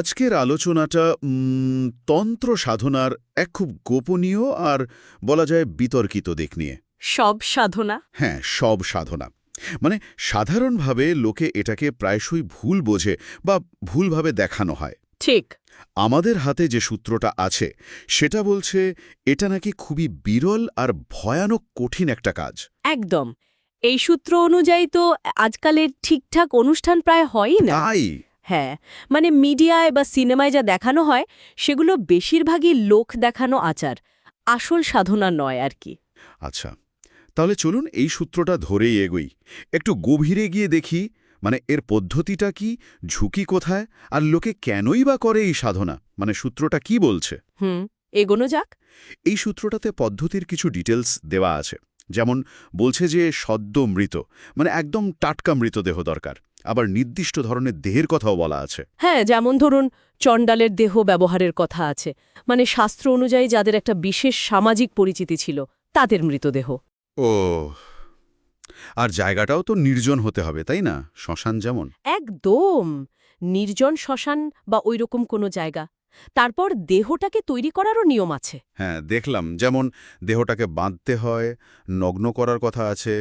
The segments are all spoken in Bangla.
আজকের আলোচনাটা তন্ত্র সাধনার এক খুব গোপনীয় আর বলা যায় বিতর্কিত দিক নিয়ে। সব সাধনা? হ্যাঁ সব সাধনা। মানে সাধারণভাবে লোকে এটাকে প্রায়শই ভুল বোঝে বা ভুলভাবে দেখানো হয়। ঠিক। আমাদের হাতে যে সূত্রটা আছে সেটা বলছে এটা নাকি খুবই বিরল আর ভয়ানক কঠিন একটা কাজ। একদম। এই সূত্র অনুযায়ী তো আজকালের ঠিকঠাক অনুষ্ঠান প্রায় হয়ই না। তাই। হ্যাঁ মানে মিডিয়ায় বা সিনেমায় যা দেখানো হয় সেগুলো বেশিরভাগই লোক দেখানো আচার আসল সাধনা নয় আর কি। আচ্ছা তাহলে চলুন এই সূত্রটা ধরেই এগোই। একটু গভীরে গিয়ে দেখি মানে এর পদ্ধতিটা কি ঝুঁকি কোথায় আর লোকে কেনই বা করে এই সাধনা মানে সূত্রটা কি বলছে? হুম এগোনো যাক। এই সূত্রটাতে পদ্ধতির কিছু ডিটেলস দেওয়া আছে যেমন বলছে যে সদ্য মৃত মানে একদম টাটকা মৃতদেহ দরকার। আবার নির্দিষ্ট ধরনের দেহের কথাও বলা আছে। হ্যাঁ যেমন ধরুন চণ্ডালের দেহ ব্যবহারের কথা আছে। মানে শাস্ত্র অনুযায়ী যাদের একটা বিশেষ সামাজিক পরিচিতি ছিল তাদের মৃতদেহ। ও আর জায়গাটাও তো নির্জন হতে হবে তাই না? শ্মশান যেমন। একদম! নির্জন শ্মশান বা ওইরকম কোনো জায়গা। তারপর দেহটাকে তৈরি করারও নিয়ম আছে। হ্যাঁ দেখলাম যেমন দেহটাকে বাঁধতে হয় নগ্ন করার কথা আছে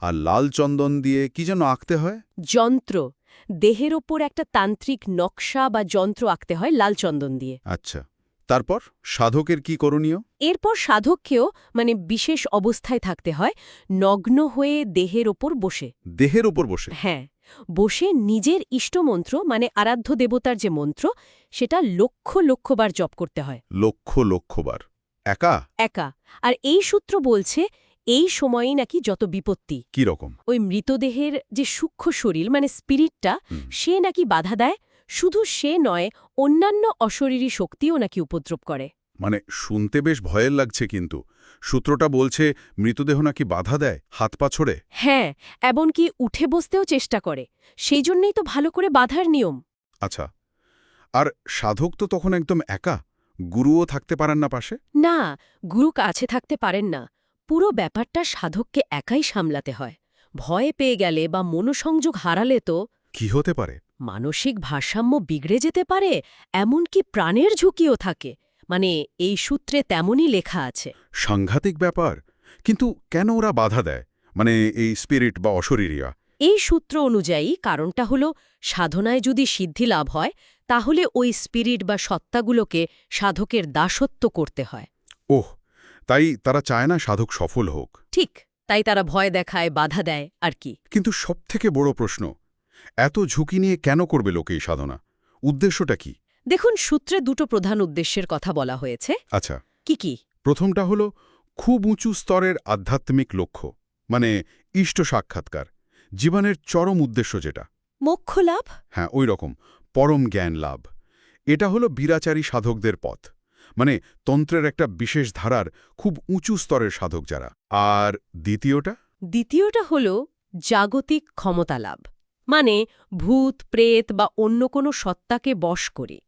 আর লাল চন্দন দিয়ে কি যেন আঁকতে হয়? যন্ত্র। দেহের ওপর একটা তান্ত্রিক নকশা বা যন্ত্র আঁকতে হয় লাল চন্দন দিয়ে। আচ্ছা তারপর সাধকের কি করণীয়? এরপর সাধককেও মানে বিশেষ অবস্থায় থাকতে হয় নগ্ন হয়ে দেহের ওপর বসে। দেহের ওপর বসে? হ্যাঁ। বসে নিজের ইষ্টমন্ত্র মানে আরাধ্য দেবতার যে মন্ত্র সেটা লক্ষ লক্ষবার জপ করতে হয়। লক্ষ লক্ষবার। একা? একা। আর এই সূত্র বলছে এই সময়ই নাকি যত বিপত্তি। কি রকম? ওই মৃতদেহের যে সূক্ষ্ম শরীর মানে স্পিরিটটা সে নাকি বাধা দেয় শুধু সে নয় অন্যান্য অশরীরী শক্তিও নাকি উপদ্রব করে। মানে শুনতে বেশ ভয়ের লাগছে কিন্তু। সূত্রটা বলছে মৃতদেহ নাকি বাধা দেয় হাত পা ছড়ে। হ্যাঁ এমনকি উঠে বসতেও চেষ্টা করে। সেই জন্যই তো ভালো করে বাধার নিয়ম। আচ্ছা আর সাধক তো তখন একদম একা? গুরুও থাকতে পারেন না পাশে? না গুরু কাছে থাকতে পারেন না। পুরো ব্যাপারটা সাধককে একাই সামলাতে হয়। ভয়ে পেয়ে গেলে বা মনোসংযোগ হারালে তো কি হতে পারে? মানসিক ভারসাম্য বিগড়ে যেতে পারে এমনকি প্রাণের ঝুঁকিও থাকে। মানে এই সূত্রে তেমনই লেখা আছে। সাংঘাতিক ব্যাপার। কিন্তু কেন ওরা বাধা দেয়? মানে এই স্পিরিট বা অশরীরিয়া? এই সূত্র অনুযায়ী কারণটা হল সাধনায় যদি সিদ্ধি লাভ হয় তাহলে ওই স্পিরিট বা সত্তাগুলোকে সাধকের দাসত্ব করতে হয়। ওহ তাই তারা চায় না সাধক সফল হোক। ঠিক তাই তারা ভয় দেখায় বাধা দেয় আর কি। কিন্তু সবথেকে বড় প্রশ্ন এত ঝুঁকি নিয়ে কেন করবে লোকে এই সাধনা? উদ্দেশ্যটা কি? দেখুন সূত্রে দুটো প্রধান উদ্দেশ্যের কথা বলা হয়েছে। আচ্ছা। কি কি? প্রথমটা হলো খুব উঁচু স্তরের আধ্যাত্মিক লক্ষ্য মানে ইষ্ট সাক্ষাৎকার জীবনের চরম উদ্দেশ্য যেটা। মোক্ষ লাভ? হ্যাঁ ওই রকম পরম জ্ঞান লাভ। এটা হলো বীরাচারী সাধকদের পথ মানে তন্ত্রের একটা বিশেষ ধারার খুব উঁচু স্তরের সাধক যারা। আর দ্বিতীয়টা? দ্বিতীয়টা হল জাগতিক ক্ষমতা লাভ মানে ভূত প্রেত বা অন্য কোনো সত্তাকে বশ করে।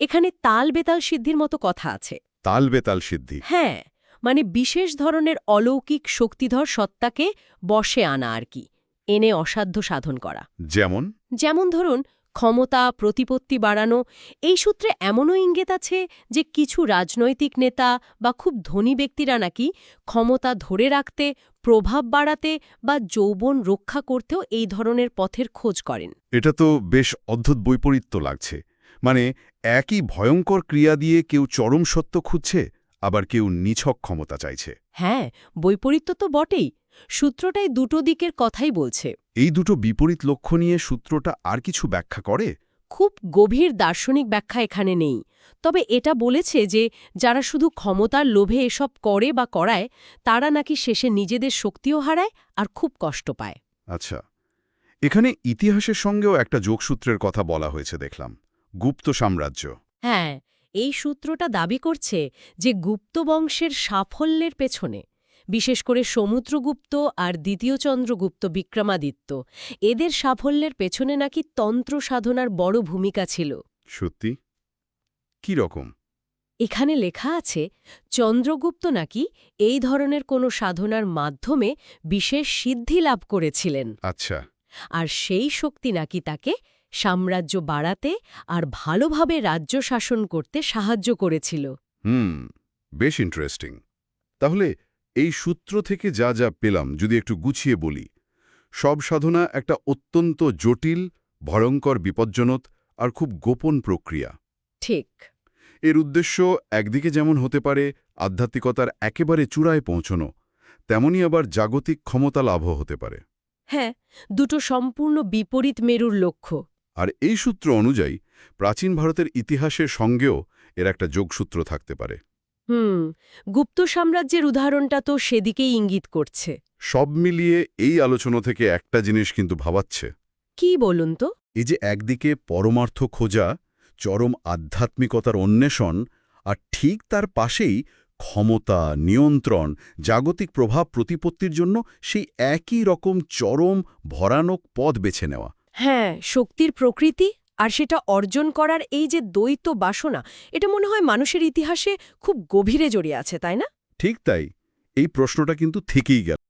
এখানে তাল বেতাল সিদ্ধির মতো কথা আছে। তাল বেতাল সিদ্ধি। হ্যাঁ মানে বিশেষ ধরনের অলৌকিক শক্তিধর সত্তাকে বসে আনা আর কি এনে অসাধ্য সাধন করা। যেমন? যেমন ধরুন ক্ষমতা প্রতিপত্তি বাড়ানো এই সূত্রে এমনও ইঙ্গিত আছে যে কিছু রাজনৈতিক নেতা বা খুব ধনী ব্যক্তিরা নাকি ক্ষমতা ধরে রাখতে প্রভাব বাড়াতে বা যৌবন রক্ষা করতেও এই ধরনের পথের খোঁজ করেন। এটা তো বেশ অদ্ভুত বৈপরীত্য লাগছে। মানে একই ভয়ঙ্কর ক্রিয়া দিয়ে কেউ চরম সত্য খুঁজছে আবার কেউ নিছক ক্ষমতা চাইছে। হ্যাঁ বৈপরীত্য তো বটেই। সূত্রটাই দুটো দিকের কথাই বলছে। এই দুটো বিপরীত লক্ষ্য নিয়ে সূত্রটা আর কিছু ব্যাখ্যা করে? খুব গভীর দার্শনিক ব্যাখ্যা এখানে নেই। তবে এটা বলেছে যে যারা শুধু ক্ষমতার লোভে এসব করে বা করায় তারা নাকি শেষে নিজেদের শক্তিও হারায় আর খুব কষ্ট পায়। আচ্ছা। এখানে ইতিহাসের সঙ্গেও একটা যোগসূত্রের কথা বলা হয়েছে দেখলাম। গুপ্ত সাম্রাজ্য। হ্যাঁ এই সূত্রটা দাবি করছে যে গুপ্ত বংশের সাফল্যের পেছনে বিশেষ করে সমুদ্রগুপ্ত আর দ্বিতীয় চন্দ্রগুপ্ত বিক্রমাদিত্য এদের সাফল্যের পেছনে নাকি তন্ত্র সাধনার বড় ভূমিকা ছিল। সত্যি? কি রকম? এখানে লেখা আছে চন্দ্রগুপ্ত নাকি এই ধরনের কোনো সাধনার মাধ্যমে বিশেষ সিদ্ধি লাভ করেছিলেন। আচ্ছা। আর সেই শক্তি নাকি তাকে সাম্রাজ্য বাড়াতে আর ভালোভাবে রাজ্য শাসন করতে সাহায্য করেছিল। হুম বেশ ইন্টারেস্টিং তাহলে এই সূত্র থেকে যা যা পেলাম যদি একটু গুছিয়ে বলি সব সাধনা একটা অত্যন্ত জটিল ভয়ঙ্কর বিপজ্জনক আর খুব গোপন প্রক্রিয়া। ঠিক। এর উদ্দেশ্য একদিকে যেমন হতে পারে আধ্যাত্মিকতার একেবারে চূড়ায় পৌঁছনো তেমনি আবার জাগতিক ক্ষমতা লাভও হতে পারে। হ্যাঁ দুটো সম্পূর্ণ বিপরীত মেরুর লক্ষ্য। আর এই সূত্র অনুযায়ী প্রাচীন ভারতের ইতিহাসের সঙ্গেও এর একটা যোগসূত্র থাকতে পারে। হুম গুপ্ত সাম্রাজ্যের উদাহরণটা তো সেদিকেই ইঙ্গিত করছে। সব মিলিয়ে এই আলোচনা থেকে একটা জিনিস কিন্তু ভাবাচ্ছে। কি বলুন তো? এই যে একদিকে পরমার্থ খোঁজা চরম আধ্যাত্মিকতার অন্বেষণ আর ঠিক তার পাশেই ক্ষমতা নিয়ন্ত্রণ জাগতিক প্রভাব প্রতিপত্তির জন্য সেই একই রকম চরম ভরানক পথ বেছে নেওয়া। হ্যাঁ শক্তির প্রকৃতি আর সেটা অর্জন করার এই যে দ্বৈত বাসনা, এটা মনে হয় মানুষের ইতিহাসে খুব গভীরে জড়িয়ে আছে, তাই না? ঠিক তাই। এই প্রশ্নটা কিন্তু থেকেই গেল।